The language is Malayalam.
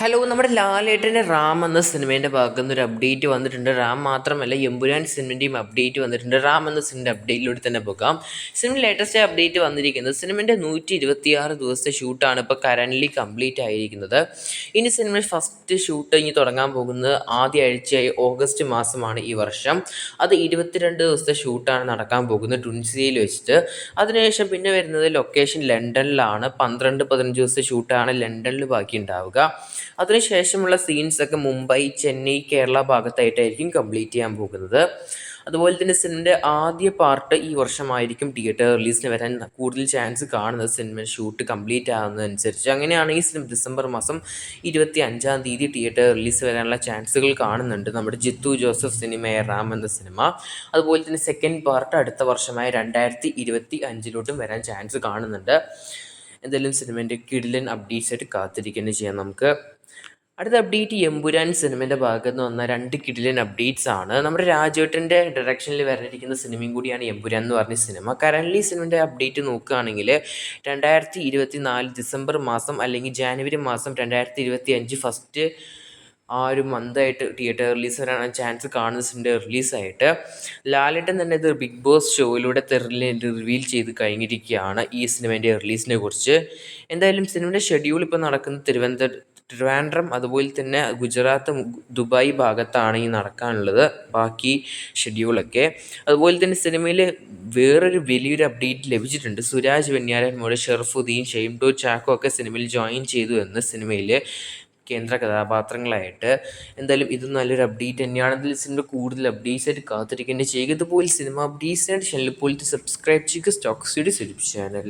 ഹലോ നമ്മുടെ ലാലേട്ടന്റെ റാം എന്ന സിനിമേന്റെ ഭാഗത്ത് നിന്ന് ഒരു അപ്ഡേറ്റ് വന്നിട്ടുണ്ട്. റാം മാത്രമല്ല എമ്പുരാൻ സിനിമന്റെയും അപ്ഡേറ്റ് വന്നിട്ടുണ്ട്. റാം എന്ന സിനിമയുടെ അപ്ഡേറ്റിലൂടെ തന്നെ പോകാം. സിനിമ ലേറ്റസ്റ്റ് അപ്ഡേറ്റ് വന്നിരിക്കുന്നത് സിനിമന്റെ നൂറ്റി ഇരുപത്തിയാറ് ദിവസത്തെ ഷൂട്ടാണ് ഇപ്പോൾ കറന്റ്ലി കംപ്ലീറ്റ് ആയിരിക്കുന്നത്. ഇനി സിനിമ ഫസ്റ്റ് ഷൂട്ട് ഇനി തുടങ്ങാൻ പോകുന്നത് ആദ്യ ആഴ്ചയായി ഓഗസ്റ്റ് മാസമാണ് ഈ വർഷം. അത് ഇരുപത്തിരണ്ട് ദിവസത്തെ ഷൂട്ടാണ് നടക്കാൻ പോകുന്നത് ട്വിൻസിയിൽ വെച്ചിട്ട്. അതിനുശേഷം പിന്നെ വരുന്നത് ലൊക്കേഷൻ ലണ്ടനിലാണ് പന്ത്രണ്ട് പതിനഞ്ച് ദിവസത്തെ ഷൂട്ടാണ് ലണ്ടനിൽ ബാക്കി ഉണ്ടാവുക അതിനുശേഷമുള്ള സീൻസൊക്കെ മുംബൈ ചെന്നൈ കേരള ഭാഗത്തായിട്ടായിരിക്കും കംപ്ലീറ്റ് ചെയ്യാൻ പോകുന്നത്. അതുപോലെ തന്നെ സിനിമയുടെ ആദ്യ പാർട്ട് ഈ വർഷമായിരിക്കും തിയേറ്റർ റിലീസിന് വരാൻ കൂടുതൽ ചാൻസ് കാണുന്നത്. സിനിമ ഷൂട്ട് കംപ്ലീറ്റ് ആകുന്നതനുസരിച്ച് അങ്ങനെയാണ് ഈ സിനിമ ഡിസംബർ മാസം ഇരുപത്തി അഞ്ചാം തീയതി തിയേറ്റർ റിലീസ് വരാനുള്ള ചാൻസുകൾ കാണുന്നുണ്ട്. നമ്മുടെ ജിത്തു ജോസഫ് സിനിമയായ റാം എന്ന സിനിമ അതുപോലെ തന്നെ സെക്കൻഡ് പാർട്ട് അടുത്ത വർഷമായ രണ്ടായിരത്തി ഇരുപത്തി അഞ്ചിലോട്ടും വരാൻ ചാൻസ് കാണുന്നുണ്ട്. എന്തായാലും സിനിമേന്റെ കിഡിലൻ അപ്ഡേറ്റ്സ് ആയിട്ട് കാത്തിരിക്കുന്നത് ചെയ്യാം നമുക്ക്. അടുത്ത അപ്ഡേറ്റ് എമ്പുരാൻ സിനിമയുടെ ഭാഗത്ത് നിന്ന് വന്ന രണ്ട് കിടിലൻ അപ്ഡേറ്റ്സ് ആണ്. നമ്മുടെ രാജേട്ടന്റെ ഡയറക്ഷനിൽ വരാനിരിക്കുന്ന സിനിമയും കൂടിയാണ് എമ്പുരാൻ എന്ന് പറഞ്ഞ സിനിമ കറന്റ്ലി സിനിമന്റെ അപ്ഡേറ്റ് നോക്കുകയാണെങ്കിൽ രണ്ടായിരത്തി ഇരുപത്തി നാല് ഡിസംബർ മാസം അല്ലെങ്കിൽ ജാനുവരി മാസം രണ്ടായിരത്തി ഇരുപത്തി അഞ്ച് ഫസ്റ്റ് ആ ഒരു മന്തായിട്ട് തിയേറ്റർ റിലീസ് വരാൻ ചാൻസ് കാണുന്ന സിനിമ റിലീസായിട്ട് ലാലേട്ടൻ തന്നെ ഇത് ബിഗ് ബോസ് ഷോയിലൂടെ റിവീൽ ചെയ്ത് കഴിഞ്ഞിരിക്കുകയാണ് ഈ സിനിമേന്റെ റിലീസിനെ കുറിച്ച്. എന്തായാലും സിനിമയുടെ ഷെഡ്യൂൾ ഇപ്പോൾ നടക്കുന്നത് തിരുവനന്തപുരം ട്രിവാൻഡ്രം അതുപോലെ തന്നെ ഗുജറാത്ത് ദുബായ് ഭാഗത്താണ് ഈ നടക്കാനുള്ളത് ബാക്കി ഷെഡ്യൂളൊക്കെ. അതുപോലെ തന്നെ സിനിമയിൽ വേറൊരു വലിയൊരു അപ്ഡേറ്റ് ലഭിച്ചിട്ടുണ്ട്. സുരാജ് വെഞ്ഞാരൻ മോടെ ഷെർഫുദ്ദീൻ ഷെയ്ംടോ ചാക്കോ ഒക്കെ സിനിമയിൽ ജോയിൻ ചെയ്തു എന്ന് സിനിമയിൽ കേന്ദ്ര കഥാപാത്രങ്ങളായിട്ട്. എന്തായാലും ഇത് നല്ലൊരു അപ്ഡേറ്റ് തന്നെയാണ്. അതിൽ സിനിമ കൂടുതൽ അപ്ഡേറ്റ്സ് ആയിട്ട് കാത്തിരിക്കേണ്ടത് ചെയ്യുക. ഇതുപോലെ സിനിമ അപ്ഡേറ്റ്സ് ആയിട്ട് ചാനൽ പോലത്തെ സബ്സ്ക്രൈബ് ചെയ്യുക. Stocks study YouTube channel